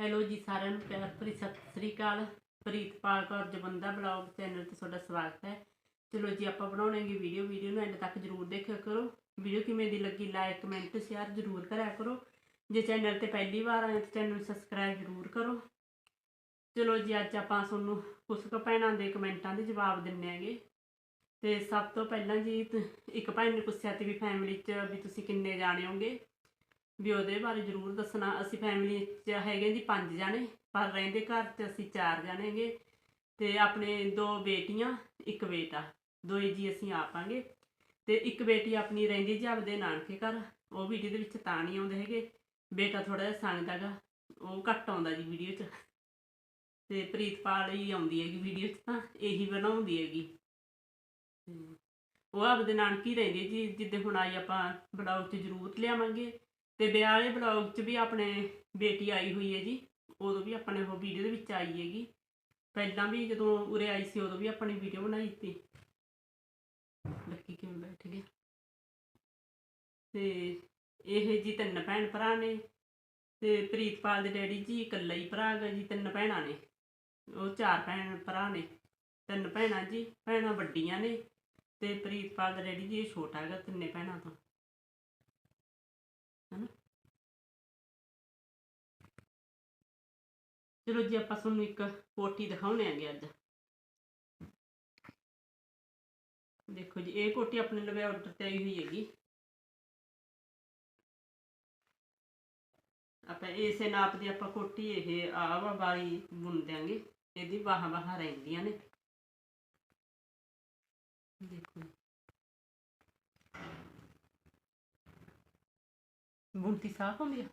Hello ਜੀ ਸਾਰਿਆਂ ਨੂੰ ਪਿਆਰ ਭਰੀ ਸਤਿ ਸ੍ਰੀ ਅਕਾਲ। ਪ੍ਰੀਤਪਾਲ ਕੌਰ ਜਵੰਦਾ ਬਲੌਗ ਚੈਨਲ ਤੇ ਤੁਹਾਡਾ ਸਵਾਗਤ ਹੈ। ਚਲੋ ਜੀ ਆਪਾਂ ਬਣਾਉਣਾਂਗੇ ਵੀਡੀਓ ਵੀਡੀਓ ਨੂੰ ਐਂਡ ਤੱਕ ਜਰੂਰ ਦੇਖਿਆ ਕਰੋ। ਵੀਡੀਓ ਕਿਵੇਂ ਦੀ ਲੱਗੀ ਲਾਈਕ ਕਮੈਂਟ ਸ਼ੇਅਰ ਜਰੂਰ ਕਰਿਆ ਕਰੋ। ਜੇ ਚੈਨਲ ਤੇ ਪਹਿਲੀ ਵਾਰ ਆਏ ਤਾਂ ਚੈਨਲ ਨੂੰ ਸਬਸਕ੍ਰਾਈਬ ਜਰੂਰ ਕਰੋ। ਚਲੋ ਜੀ ਅੱਜ ਆਪਾਂ ਤੁਹਾਨੂੰ ਕੁਝ ਕੁ ਭੈਣਾਂ ਦੇ ਕਮੈਂਟਾਂ ਦੇ ਜਵਾਬ ਦਿੰਨੇ ਆਂਗੇ ਤੇ ਸਭ ਤੋਂ ਪਹਿਲਾਂ ਜੀ ਇੱਕ ਭੈਣ ਨੇ ਪੁੱਛਿਆ ਤੇ ਵੀ ਫੈਮਿਲੀ 'ਚ ਵੀ ਤੁਸੀਂ ਕਿੰਨੇ ਜਾਣੇ ਹੋਗੇ? ਵੀ ਉਹਦੇ ਬਾਰੇ ਜ਼ਰੂਰ ਦੱਸਣਾ। ਅਸੀਂ ਫੈਮਿਲੀ 'ਚ ਹੈਗੇ ਜੀ ਪੰਜ ਜਾਣੇ, ਪਰ ਰਹਿੰਦੇ ਘਰ 'ਚ ਅਸੀਂ ਚਾਰ ਜਾਣੇ ਹੈਗੇ ਤੇ ਆਪਣੇ ਦੋ ਬੇਟੀਆਂ, ਇੱਕ ਬੇਟਾ। ਦੋਏ ਜੀ ਅਸੀਂ ਆਪਾਂਗੇ ਤੇ ਇੱਕ ਬੇਟੀ ਆਪਣੀ ਰਹਿੰਦੀ ਜੀ ਆਪਦੇ ਨਾਨਕੇ ਘਰ। ਉਹ ਵੀਡੀਓ ਦੇ ਵਿੱਚ ਤਾਂ ਨਹੀਂ ਆਉਂਦੇ ਹੈਗੇ। ਬੇਟਾ ਥੋੜਾ ਜਿਹਾ ਸੰਗਦਾ ਗਾ ਉਹ ਘੱਟ ਆਉਂਦਾ ਜੀ ਵੀਡੀਓ 'ਚ। ਤੇ ਪ੍ਰੀਤਪਾਲ ਹੀ ਆਉਂਦੀ ਹੈਗੀ ਵੀਡੀਓ 'ਚ ਤਾਂ, ਇਹੀ ਬਣਾਉਂਦੀ ਹੈਗੀ। ਉਹ ਆਪਦੇ ਨਾਨਕੀ ਰਹਿੰਦੀ ਜੀ। ਜਿੱਦੇ ਹੁਣ ਆਈ ਆਪਾਂ ਬਲੌਗ 'ਚ ਜ਼ਰੂਰ ਲਿਆਵਾਂਗੇ। ਤੇ ਵਿਆਹ ਵਾਲੇ ਬਲੌਗ 'ਚ ਵੀ ਆਪਣੇ ਬੇਟੀ ਆਈ ਹੋਈ ਹੈ ਜੀ, ਉਦੋਂ ਵੀ ਆਪਣੇ ਉਹ ਵੀਡੀਓ ਦੇ ਵਿੱਚ ਆਈ ਹੈਗੀ। ਪਹਿਲਾਂ ਵੀ ਜਦੋਂ ਉਰੇ ਆਈ ਸੀ, ਉਦੋਂ ਵੀ ਆਪਣੀ ਵੀਡੀਓ ਬਣਾਈ ਸੀ। ਲੱਕੀ ਕਿਉਂ ਬੈਠ ਗਿਆ ਤੇ ਇਹ ਜੀ ਤਿੰਨ ਭੈਣ ਭਰਾ ਨੇ ਤੇ ਪ੍ਰੀਤਪਾਲ ਦੇ ਡੈਡੀ ਜੀ ਇਕੱਲਾ ਹੀ ਭਰਾ ਗਾ ਜੀ, ਤਿੰਨ ਭੈਣਾਂ ਨੇ। ਉਹ ਚਾਰ ਭੈਣ ਭਰਾ ਨੇ, ਤਿੰਨ ਭੈਣਾਂ ਜੀ, ਭੈਣਾਂ ਵੱਡੀਆਂ ਨੇ ਤੇ ਪ੍ਰੀਤਪਾਲ ਦਾ ਡੈਡੀ ਜੀ ਇਹ ਛੋਟਾ ਹੈਗਾ ਤਿੰਨੇ ਭੈਣਾਂ ਤੋਂ। ਹਨਾ? ਚਲੋ ਜੀ ਆਪਾਂ ਤੁਹਾਨੂੰ ਇੱਕ ਕੋਟੀ ਦਿਖਾਉਣੇ ਆਂਗੇ ਅੱਜ। ਦੇਖੋ ਜੀ, ਇਹ ਕੋਟੀ ਆਪਣੇ ਲਵੇ ਆਰਡਰ ਤੇ ਆਈ ਹੋਈ ਹੈਗੀ। ਆਪਾਂ ਇਸੇ ਨਾਪ ਦੀ ਆਪਾਂ ਕੋਟੀ ਇਹ ਆਵਾ ਵਾਲੀ ਬੁਣ ਦਿਆਂਗੇ। ਇਹਦੀ ਬਾਹਾਂ ਬਾਹਾਂ ਰਹਿੰਦੀਆਂ ਨੇ। ਦੇਖੋ ਬੁਣਤੀ ਸਾਫ਼ ਹੁੰਦੀ ਆ?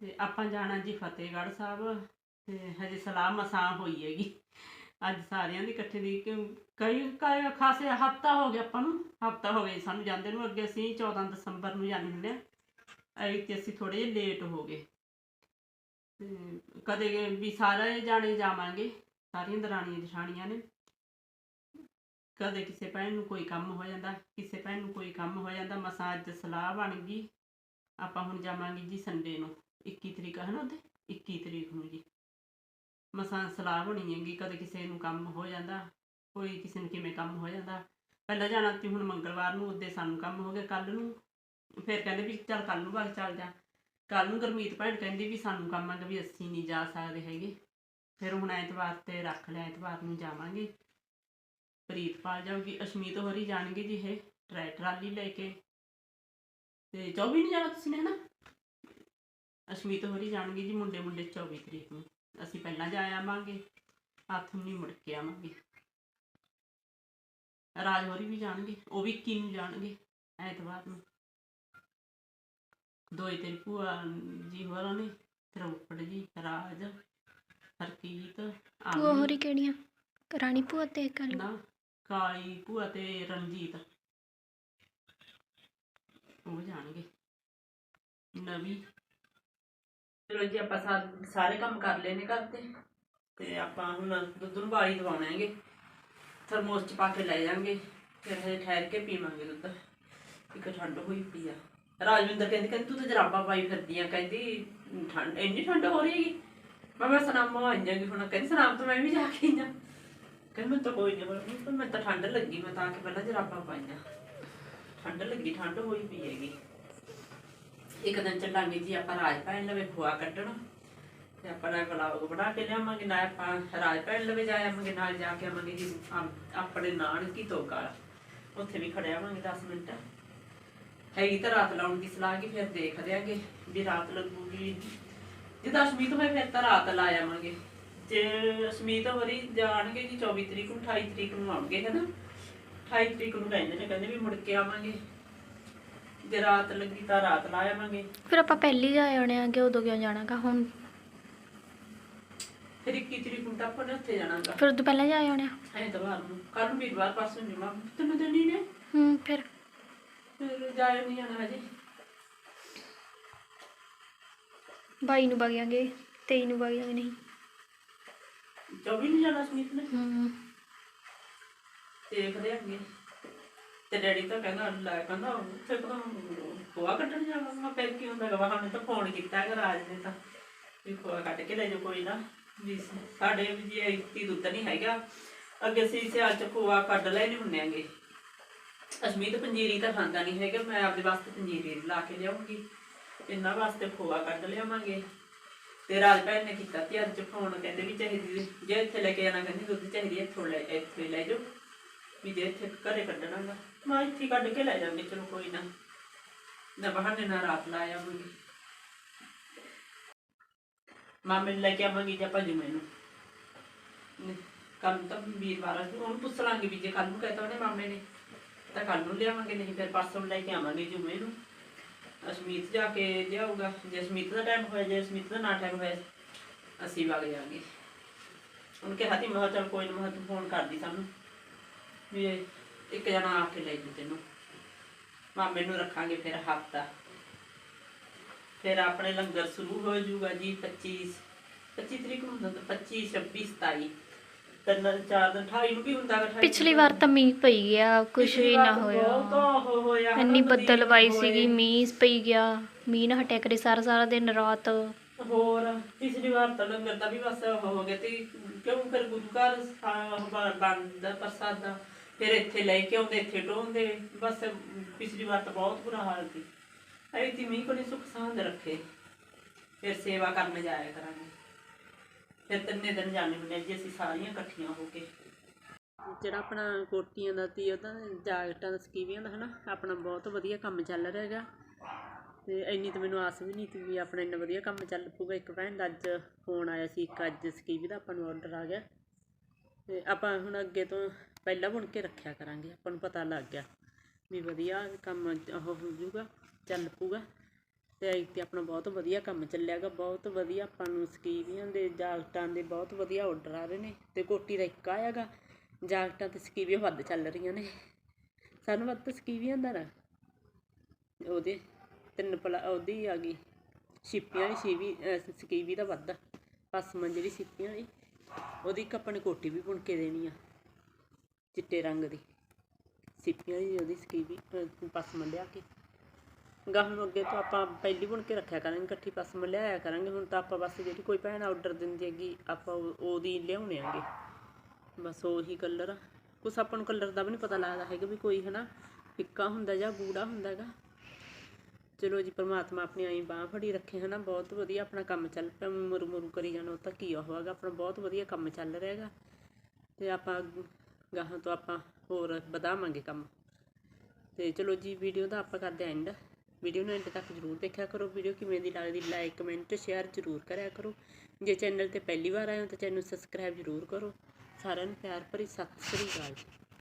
ਤੇ ਆਪਾਂ ਜਾਣਾ ਜੀ ਫਤਿਹਗੜ੍ਹ ਸਾਹਿਬ, ਤੇ ਹਜੇ ਸਲਾਹ ਮਸਾਂ ਹੋਈ ਹੈਗੀ। ਅੱਜ ਸਾਰਿਆਂ ਦੀ ਇਕੱਠੇ ਦੀ ਕਈ ਕਈ ਖਾਸੇ ਹਫਤਾ ਹੋ ਗਿਆ ਆਪਾਂ ਨੂੰ, ਹਫਤਾ ਹੋ ਗਿਆ ਸਾਨੂੰ ਜਾਂਦੇ ਨੂੰ, ਅੱਗੇ ਅਸੀਂ 14 ਦਸੰਬਰ ਨੂੰ ਜਾਂਦੇ ਹੁੰਦੇ ਆ। ਇਹ ਕਿ ਅਸੀਂ ਥੋੜੇ ਜਿਹੇ ਲੇਟ ਹੋ ਗਏ। ਤੇ ਕਦੇ ਵੀ ਸਾਰੇ ਜਾਣੇ ਜਾਵਾਂਗੇ, ਸਾਰੀਆਂ ਦਰਾਣੀਆਂ ਜਠਾਣੀਆਂ ਨੇ। ਕਦੇ ਕਿਸੇ ਭੈਣ ਨੂੰ ਕੋਈ ਕੰਮ ਹੋ ਜਾਂਦਾ, ਕਿਸੇ ਭੈਣ ਨੂੰ ਕੋਈ ਕੰਮ ਹੋ ਜਾਂਦਾ, ਮਸਾਂ ਅੱਜ ਸਲਾਹ ਬਣ ਗਈ। ਆਪਾਂ ਹੁਣ ਜਾਵਾਂਗੇ ਜੀ ਸੰਡੇ ਨੂੰ। 21 ਤਰੀਕ ਹੈ ਨਾ ਉਹਦੇ? 21 ਤਰੀਕ ਨੂੰ ਜੀ। ਮਸਾਂ ਸਲਾਹ ਬਣੀ ਹੈਗੀ, ਕਦੇ ਕਿਸੇ ਨੂੰ ਕੰਮ ਹੋ ਜਾਂਦਾ, ਕੋਈ ਕਿਸੇ ਨੂੰ ਕਿਵੇਂ ਕੰਮ ਹੋ ਜਾਂਦਾ। ਪਹਿਲਾਂ ਜਾਣਾ ਸੀ, ਹੁਣ ਮੰਗਲਵਾਰ ਨੂੰ ਉਹਦੇ ਸਾਨੂੰ ਕੰਮ ਹੋ ਗਿਆ ਕੱਲ ਨੂੰ। ਫਿਰ ਕਹਿੰਦੇ ਵੀ ਚੱਲ ਕੱਲ ਨੂੰ ਬਾਅਦ ਚੱਲ ਜਾ। ਕੱਲ ਨੂੰ ਗੁਰਮੀਤ ਭੈਣ ਕਹਿੰਦੀ ਵੀ ਸਾਨੂੰ ਕੰਮ ਆਗਾ ਵੀ ਅਸੀਂ ਨਹੀਂ ਜਾ ਸਕਦੇ ਹੈਗੇ। ਫਿਰ ਹੁਣ ਐਤਵਾਰ ਤੇ ਰੱਖ ਲਿਆ ਐਤਵਾਰ ਨੂੰ ਜਾਵਾਂਗੇ। ਪ੍ਰੀਤਪਾਲ ਜਾਊਗੀ, ਅਸ਼ਮੀਤ ਹੋਰੀ ਜਾਣਗੇ ਜੀ ਇਹ, ਟਰੈ, ਟਰਾਲੀ ਲੈ ਕੇ। ਤੇ 24 ਨੂੰ ਜਾਣਾ ਤੁਸੀਂ ਨੇ ਨਾ ਅਸ਼ਮੀਤ ਹੋਰੀ ਜਾਣਗੇ ਜੀ ਮੁੰਡੇ ਮੁੰਡੇ 24 ਤਰੀਕ ਨੂੰ। ਅਸੀਂ ਪਹਿਲਾਂ ਜਾ ਆਵਾਂਗੇ ਹੱਥ ਨੂੰ ਨਹੀਂ ਮੁੜ ਕੇ ਆਵਾਂਗੇ। ਰਾਜ ਹੋਰੀ ਵੀ ਜਾਣਗੇ ਉਹ ਵੀ 21 ਨੂੰ ਜਾਣਗੇ ਐਤਵਾਰ ਨੂੰ। ਦੋਏ ਤੇਰੀ ਭੂਆ ਜੀ ਹੋਰਾਂ ਨੇ ਤਰੋਪੜ ਜੀ ਰਾਜ ਹਰਕੀਤ ਭੂਆ ਹੋਰੀ ਕਿਹੜੀਆਂ? ਰਾਣੀ ਭੂਆ ਤੇ ਕਾਲੀ ਨਾ ਕਾਲੀ ਭੂਆ ਤੇ ਰਣਜੀਤ। ਉਹ ਜਾਣਗੇ। ਨਵੀਂ ਚਲੋ ਜੀ, ਆਪਾਂ ਸਾ- ਸਾਰੇ ਕੰਮ ਕਰ ਲਏ ਨੇ ਘਰ ਤੇ। ਤੇ ਆਪਾਂ ਹੁਣ ਦੁੱਧ ਨੂੰ ਬਾਲੀ ਦਵਾਉਣਾ ਹੈਗੇ। ਥਰਮੋਸ ਚ ਪਾ ਕੇ ਲੈ ਜਾਾਂਗੇ ਫਿਰ ਹਜੇ ਠਹਿਰ ਕੇ ਪੀਵਾਂਗੇ ਦੁੱਧ। ਇੱਕ ਠੰਡ ਹੋਈ ਪਈ ਆ। ਰਾਜਵਿੰਦਰ ਕਹਿੰਦੀ ਕਹਿੰਦੀ ਤੂੰ ਤਾਂ ਜਰਾਬਾਂ ਪਾਈ ਫਿਰਦੀ ਆ। ਕਹਿੰਦੀ, ਠੰਡ, ਇੰਨੀ ਠੰਡ ਹੋ ਰਹੀ ਹੈਗੀ। ਮੈਂ ਮੈਂ ਸਨਾਮੋਂ ਆ ਜਾਂਗੀ ਹੁਣ। ਕਹਿੰਦੀ, ਸਨਾਮ ਤੋਂ ਮੈਂ ਵੀ ਜਾ ਕੇ ਆਈਆਂ ਕਹਿੰਦੀ, ਮੈਨੂੰ ਤਾਂ ਕੋਈ ਨਹੀਂ ਪਰ ਮੈਨੂੰ ਤਾਂ ਠੰਡ ਲੱਗੀ। ਮੈਂ ਤਾਂ ਕਿ ਪਹਿਲਾਂ ਜਰਾਬਾਂ ਪਾਈਆਂ। ਠੰਡ ਲੱਗੀ, ਠੰਡ ਹੋਈ ਪਈ ਹੈਗੀ। ਇੱਕ ਦਿਨ ਚੱਲਾਂਗੇ ਜੀ ਆਪਾਂ ਰਾਜ ਭੈਣ ਲਵੇ ਖੋਆ ਕੱਢਣ। ਤੇ ਆਪਾਂ ਨਾਲ ਵਲੌਗ ਬਣਾ ਕੇ ਲਿਆਵਾਂਗੇ ਨਾ ਆਪਾਂ ਰਾਜ ਭੈਣ ਲਵੇ ਜਾਵਾਂਗੇ ਨਾਲ ਜਾ ਕੇ ਆਵਾਂਗੇ ਜੀ ਆਪਣੇ ਨਾਨਕੀ ਤੋਕਾ ਉੱਥੇ ਵੀ ਖੜੇ ਆਵਾਂਗੇ 10 ਮਿੰਟ। ਹੈਗੀ ਤਾਂ ਰਾਤ ਲਾਉਣ ਦੀ ਸਲਾਹ ਕੀ ਫਿਰ ਦੇਖ ਦਿਆਂਗੇ ਵੀ ਰਾਤ ਲੱਗੂਗੀ ਜੇ ਅਸ਼ਮੀਤ ਹੋਏ ਫਿਰ ਤਾਂ ਰਾਤ ਲਾ ਆਵਾਂਗੇ। ਜੇ ਅਸ਼ਮੀਤ ਹੋਰੀ ਜਾਣਗੇ ਜੀ 24 ਤਰੀਕ ਨੂੰ 28 ਤਰੀਕ ਨੂੰ ਆਉਣਗੇ, ਹੈ ਨਾ? 28 ਤਰੀਕ ਨੂੰ ਕਹਿੰਦੇ ਨੇ, ਕਹਿੰਦੇ ਵੀ ਮੁੜ ਕੇ ਆਵਾਂਗੇ। ਜੇ ਰਾਤ ਲੱਗੀ ਤਾਂ ਰਾਤ ਲਾ ਆਵਾਂਗੇ। ਫਿਰ ਆਪਾਂ ਪਹਿਲੀ ਜਾ ਆਉਣੇ ਆਗੇ ਉਦੋਂ ਕਿਉਂ ਜਾਣਾਗਾ ਹੁਣ? ਫਿਰ 21 ਤਰੀਕ ਨੂੰ ਤਾਂ ਆਪਾਂ ਨੇ ਉੱਥੇ ਜਾਣਾਗਾ। ਫਿਰ ਉਦੋਂ ਪਹਿਲਾਂ ਜਾ ਆਉਣੇ ਆ। ਐਤਵਾਰ ਨੂੰ। ਕੱਲ ਨੂੰ ਵੀਰਵਾਰ ਪਾਸੋਂ ਜਮਾ। ਤਿੰਨ ਹੀ ਨੇ ਹੂੰ ਫਿਰ? ਫਿਰ ਜਾਇਆ ਨਹੀਂ ਜਾਣਾ ਹਜੇ। 22 ਨੂੰ ਵਗਾਂਗੇ 23 ਨੂੰ ਵਗਾਂਗੇ ਨਹੀਂ। 24 ਨੂੰ ਜਾਣਾ ਸਮੀਤ ਨੇ। ਹੂੰ। ਦੇਖਦੇ ਆਂਗੇ। ਤੇ ਡੈਡੀ ਤਾਂ ਕਹਿੰਦਾ, ਲੈ ਕਹਿੰਦਾ, ਉੱਥੇ ਤਾਂ ਖੋਆ ਕੱਢਣ ਜਾਵਾਂਗਾ। ਫਿਰ ਕੀ ਹੁੰਦਾ ਗਵਾ ਨੇ ਤਾਂ ਫੋਨ ਕੀਤਾ ਹੈਗਾ ਰਾਜ ਨੇ ਤਾਂ, ਵੀ ਖੋਆ ਕੱਢ ਕੇ ਲੈ ਜਾਓ, ਕੋਈ ਨਾ। ਵੀ ਸਾਡੇ ਵੀ ਜੀ ਇੱਤੀ ਦੁੱਧ ਨਹੀਂ ਹੈਗਾ, ਅੱਗੇ ਅਸੀਂ ਸਿਆਲ ਚ ਖੋਆ ਕੱਢ ਲੈ ਨਹੀਂ ਹੁੰਨੇਗੇ ਅਸ਼ਮੀਤ ਪੰਜੀਰੀ ਤਾਂ ਖਾਂਦਾ ਨਹੀਂ ਹੈਗਾ, ਮੈਂ ਆਪਦੇ ਵਾਸਤੇ ਪੰਜੀਰੀ ਲਾ ਕੇ ਲਿਆਉਂਗੀ। ਇਹਨਾਂ ਵਾਸਤੇ ਖੋਆ ਕੱਢ ਲਿਆਵਾਂਗੇ। ਤੇ ਰਾਜ ਭੈਣ ਨੇ ਕੀਤਾ ਤੇ ਅੱਜ ਫੋਨ ਕਹਿੰਦੇ ਵੀ ਚਾਹੀਦੀ ਜੇ ਇੱਥੇ ਲੈ ਕੇ ਜਾਣਾ ਕਹਿੰਦੀ ਦੁੱਧ ਚਾਹੀਦੀ ਇੱਥੋਂ ਲੈ, ਇੱਥੇ ਲੈ ਜਾਓ। ਵੀ ਜੇ ਇੱਥੇ ਘਰੇ ਕੱਢਣਾ ਗਾ ਮੈਂ ਇੱਥੇ ਕੱਢ ਕੇ ਲੈ ਜਾਵਾਂਗੇ ਚਲੋ ਕੋਈ ਨਾ। ਨਾ ਬਹਾਨੇ ਨਾਲ ਰਾਤ ਲਾ ਆਵਾਂਗੇ। ਮਾਮੇ ਨੂੰ ਲੈ ਕੇ ਆਵਾਂਗੇ ਜਾਂ ਭਾਜੀ ਮੈਨੂੰ ਕੱਲ ਤਾਂ ਵੀਰਵਾਰ ਆ, ਉਹਨੂੰ ਪੁੱਛ ਲਾਂਗੇ ਵੀ ਜੇ ਕੱਲ ਨੂੰ ਕਹਤਾ ਉਹਨੇ ਮਾਮੇ ਨੇ ਤਾਂ ਕੱਲ ਨੂੰ ਲਿਆਵਾਂਗੇ ਨਹੀਂ ਫਿਰ ਪਰਸੋਂ ਲੈ ਕੇ ਆਵਾਂਗੇ ਜੁਮੇ ਨੂੰ। ਅਸ਼ਮੀਤ ਜਾ ਕੇ ਲਿਆਊਗਾ ਜੇ ਅਸ਼ਮੀਤ ਦਾ ਟਾਈਮ ਹੋਇਆ ਜੇ ਅਸ਼ਮੀਤ ਦਾ ਨਾ ਟਾਈਮ ਹੋਇਆ ਅਸੀਂ ਵਗ ਜਾਵਾਂਗੇ। ਉਹਨੇ ਕਿਹਾ ਸੀ ਮੈਂ ਕਿਹਾ ਚੱਲ ਕੋਈ ਨਾ ਮੈਂ ਕਿਹਾ ਤੂੰ ਫੋਨ ਕਰਦੀ ਸਾਨੂੰ। ਵੀ ਇਹ ਇੱਕ ਜਣਾ ਆ ਕੇ ਲੈ ਜੂ ਤੈਨੂੰ। ਮਾਮੇ ਨੂੰ ਰੱਖਾਂਗੇ ਫਿਰ ਹਫਤਾ। ਫਿਰ ਆਪਣੇ ਲੰਗਰ ਸ਼ੁਰੂ ਹੋ ਜਾਊਗਾ ਜੀ 25 25 ਤਰੀਕ ਨੂੰ ਹੁੰਦਾ ਤਾਂ 25 26 27 ਤਿੰਨ ਚਾਰ ਦਿਨ 28 ਨੂੰ ਵੀ ਹੁੰਦਾ ਗਾ, 28 ਪਿਛਲੀ ਵਾਰ ਤਾਂ ਮੀਂਹ ਪਈ ਗਿਆ ਕੁਝ ਵੀ ਨਾ ਹੋਇਆ। ਇੰਨੀ ਬੱਦਲਵਾਈ। ਸੀਗੀ ਮੀਂਹ ਪਈ ਗਿਆ। ਮੀਂਹ ਨਾ ਹਟਿਆ ਕਰੇ ਸਾਰਾ ਸਾਰਾ ਦਿਨ ਰਾਤ। ਹੋਰ ਪਿਛਲੀ ਵਾਰ ਤਾਂ ਲੰਗਰ ਦਾ ਵੀ ਬਸ ਹੋ ਗਿਆ ਤੇ ਕਿਉਂ ਫਿਰ ਗੁਰੂ ਘਰ ਬੰਦ ਪ੍ਰਸਾਦਾ। ਫਿਰ ਇੱਥੇ ਲੈ ਕੇ ਆਉਂਦੇ, ਇੱਥੇ ਢੋਂਦੇ ਬਸ ਪਿਛਲੀ ਵਾਰ ਤਾਂ ਬਹੁਤ ਬੁਰਾ ਹਾਲ ਸੀ। ਐ ਤੀ ਮੀਂਹ ਕੋਲੇ ਸੁੱਖ ਸਾਂਦ ਰੱਖੇ। ਫਿਰ ਸੇਵਾ ਕਰਨ ਜਾਇਆ ਕਰਾਂਗੇ। ਫਿਰ ਤਿੰਨੇ ਦਿਨ ਜਾਂਦੇ ਹੁੰਦੇ ਜੀ, ਅਸੀਂ ਸਾਰੀਆਂ ਇਕੱਠੀਆਂ ਹੋ ਕੇ। ਜਿਹੜਾ ਆਪਣਾ ਕੋਟੀਆਂ ਦਾ ਤੀ, ਉਹਦਾ ਜਾਕਟਾਂ ਦਾ ਸਕੀਵੀਆਂ ਦਾ ਹਨਾ, ਆਪਣਾ ਬਹੁਤ ਵਧੀਆ ਕੰਮ ਚੱਲ ਰਿਹਾ ਹੈਗਾ। ਤੇ ਇੰਨੀ ਤਾਂ ਮੈਨੂੰ ਆਸ ਵੀ ਨਹੀਂ ਸੀ ਵੀ ਆਪਣਾ ਇੰਨਾ ਵਧੀਆ ਕੰਮ ਚੱਲ ਪੂਗਾ ਇੱਕ ਭੈਣ ਦਾ ਅੱਜ ਫੋਨ ਆਇਆ ਸੀ, ਇੱਕ ਅੱਜ ਸਕੀਵੀ ਦਾ ਆਪਾਂ ਨੂੰ ਆਰਡਰ ਆ ਗਿਆ। ਤੇ ਆਪਾਂ ਹੁਣ ਅੱਗੇ ਤੋਂ ਪਹਿਲਾਂ ਬੁਣ ਕੇ ਰੱਖਿਆ ਕਰਾਂਗੇ। ਆਪਾਂ ਨੂੰ ਪਤਾ ਲੱਗ ਗਿਆ ਵੀ ਵਧੀਆ ਕੰਮ ਉਹ ਹੋ ਜਾਊਗਾ, ਚੱਲ ਪੂਗਾ ਤੇ ਇੱਥੇ ਆਪਣਾ ਬਹੁਤ ਵਧੀਆ ਕੰਮ ਚੱਲਿਆਗਾ, ਬਹੁਤ ਵਧੀਆ ਆਪਾਂ ਨੂੰ ਸਕੀਵੀਆਂ ਦੇ ਜਾਕਟਾਂ ਦੇ ਬਹੁਤ ਵਧੀਆ ਆਰਡਰ ਆ ਰਹੇ ਨੇ ਤੇ ਕੋਟੀ ਦਾ ਇੱਕ ਆਇਆਗਾ। ਜਾਕਟਾਂ ਤੇ ਸਕੀਵੀਆਂ ਵੱਧ ਚੱਲ ਰਹੀਆਂ ਨੇ। ਸਾਨੂੰ ਵੱਧ ਤਾਂ ਸਕੀਵੀਆਂ ਦਾ ਨਾ ਉਹਦੇ ਤਿੰਨ ਪਲਾ ਉਹਦੀ ਆ ਗਈ। ਛਿੱਪੀਆਂ ਵਾਲੀ ਛੀਵੀ ਸਕੀਵੀ ਦਾ ਵੱਧ। ਆ। ਪਸਮਨ ਜਿਹੜੀ ਛਿੱਪੀਆਂ ਵਾਲੀ। ਉਹਦੀ ਇੱਕ ਆਪਾਂ ਨੇ ਕੋਟੀ ਵੀ ਬੁਣ ਕੇ ਦੇਣੀ ਆ, ਚਿੱਟੇ ਰੰਗ ਦੀ। ਛਿੱਪੀਆਂ ਦੀ ਉਹਦੀ ਸਕੀਵੀ ਅਹ ਪਸਮਨ ਲਿਆ ਕੇ। ਗਾਹ ਨੂੰ ਅੱਗੇ ਤੋਂ ਆਪਾਂ ਪਹਿਲੀ ਬੁਣ ਕੇ ਰੱਖਿਆ ਕਰਾਂਗੇ, ਇਕੱਠੀ ਪਸਮ ਲਿਆਇਆ ਕਰਾਂਗੇ। ਹੁਣ ਤਾਂ ਆਪਾਂ ਬਸ ਜਿਹੜੀ ਕੋਈ ਭੈਣ ਆਰਡਰ ਦਿੰਦੀ ਹੈਗੀ, ਆਪਾਂ ਉਹ- ਉਹਦੀ ਲਿਆਉਣੇ ਆਂਗੇ। ਬਸ ਉਹੀ ਕਲਰ ਕੁਛ ਆਪਾਂ ਨੂੰ ਕਲਰ ਦਾ ਵੀ ਨਹੀਂ ਪਤਾ ਲੱਗਦਾ ਹੈਗਾ ਵੀ ਕੋਈ, ਹਨਾ? ਫਿੱਕਾ ਹੁੰਦਾ ਜਾਂ ਗੂੜਾ ਹੁੰਦਾ ਹੈਗਾ। ਚਲੋ ਜੀ, ਪ੍ਰਮਾਤਮਾ ਆਪਣੀ ਆਈ ਬਾਹ ਫੜੀ ਰੱਖੇ, ਹਨਾ? ਬਹੁਤ ਵਧੀਆ ਆਪਣਾ ਕੰਮ ਚੱਲ ਪਿਆ ਮੁਰ ਮੁਰ ਕਰੀ ਜਾਣਾ, ਉਹ ਤਾਂ ਕੀ ਉਹ ਹੈਗਾ? ਆਪਣਾ ਬਹੁਤ ਵਧੀਆ ਕੰਮ ਚੱਲ ਰਿਹਾ ਹੈਗਾ। ਤੇ ਆਪਾਂ ਗਾਹਾਂ ਤੋਂ ਆਪਾਂ ਹੋਰ ਵਧਾਵਾਂਗੇ ਕੰਮ। ਤੇ ਚਲੋ ਜੀ, ਵੀਡੀਓ ਦਾ ਆਪਾਂ ਕਰਦੇ ਐਂਡ ਵੀਡੀਓ ਨੂੰ ਐਂਡ ਤੱਕ ਜਰੂਰ ਦੇਖਿਆ ਕਰੋ। ਵੀਡੀਓ ਕਿਵੇਂ ਦੀ ਲੱਗਦੀ ਲਾਈਕ ਕਮੈਂਟ ਸ਼ੇਅਰ ਜਰੂਰ ਕਰਿਆ ਕਰੋ। ਜੇ ਚੈਨਲ ਤੇ ਪਹਿਲੀ ਵਾਰ ਆਏ ਹੋ ਤਾਂ ਚੈਨਲ ਨੂੰ ਸਬਸਕ੍ਰਾਈਬ ਜਰੂਰ ਕਰੋ। ਸਾਰਿਆਂ ਨੂੰ ਪਿਆਰ ਭਰੀ ਸਤਿ ਸ੍ਰੀ ਅਕਾਲ